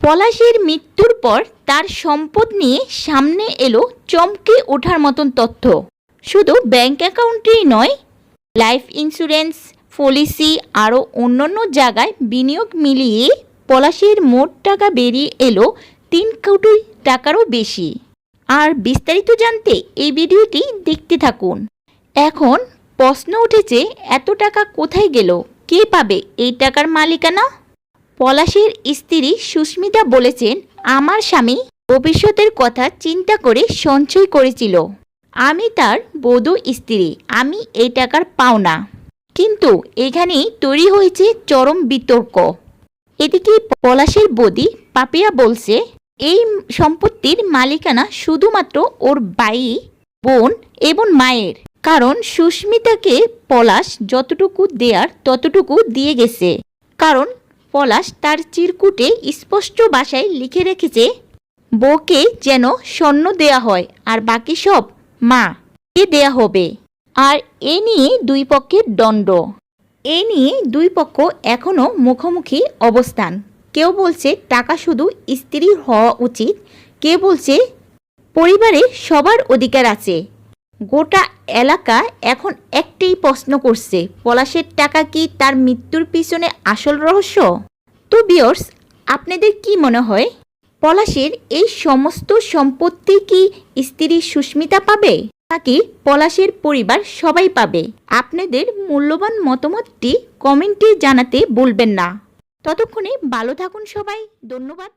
পলাশের মৃত্যুর পর তার সম্পদ নিয়ে সামনে এলো চমকে ওঠার মতন তথ্য। শুধু ব্যাংক অ্যাকাউন্টেই নয়, লাইফ ইন্স্যুরেন্স পলিসি আরও অন্যান্য জায়গায় বিনিয়োগ মিলিয়ে পলাশের মোট টাকা বেরিয়ে এলো তিন কোটি টাকারও বেশি। আর বিস্তারিত জানতে এই ভিডিওটি দেখতে থাকুন। এখন প্রশ্ন উঠেছে, এত টাকা কোথায় গেল? কে পাবে এই টাকার মালিকানা? পলাশের স্ত্রী সুস্মিতা বলেছেন, আমার স্বামী ভবিষ্যতের কথা চিন্তা করে সঞ্চয় করেছিল। আমি তার বধূ স্ত্রী, আমি এই টাকার পাওনা। কিন্তু এখানেই তৈরি হয়েছে চরম বিতর্ক। এদিকে পলাশের বদি পাপিয়া বলছে, এই সম্পত্তির মালিকানা শুধুমাত্র ওর বাই বোন এবং মায়ের। কারণ সুস্মিতাকে পলাশ যতটুকু দেয়ার ততটুকু দিয়ে গেছে। কারণ পলাশ তার চিরকুটে স্পষ্ট ভাষায় লিখে রেখেছে বউকে যেন স্বর্ণ দেয়া হয় আর বাকি সব মা কে দেয়া হবে। আর এ নিয়ে দুই পক্ষের দণ্ড এ নিয়ে দুই পক্ষ এখনও মুখোমুখি অবস্থান। কেউ বলছে টাকা শুধু স্ত্রীর হওয়া উচিত, কেউ বলছে পরিবারে সবার অধিকার আছে। গোটা এলাকা এখন একটাই প্রশ্ন করছে, পলাশের টাকা কি তার মৃত্যুর পিছনে আসল রহস্য? তো বিয়র্স আপনাদের কি মনে হয়? পলাশের এই সমস্ত সম্পত্তি কি স্ত্রী সুস্মিতা পাবে? নাকি পলাশের পরিবার সবাই পাবে? আপনাদের মূল্যবান মতামতটি কমেন্টে জানাতে বলবেন না। ততক্ষণে ভালো থাকুন সবাই, ধন্যবাদ।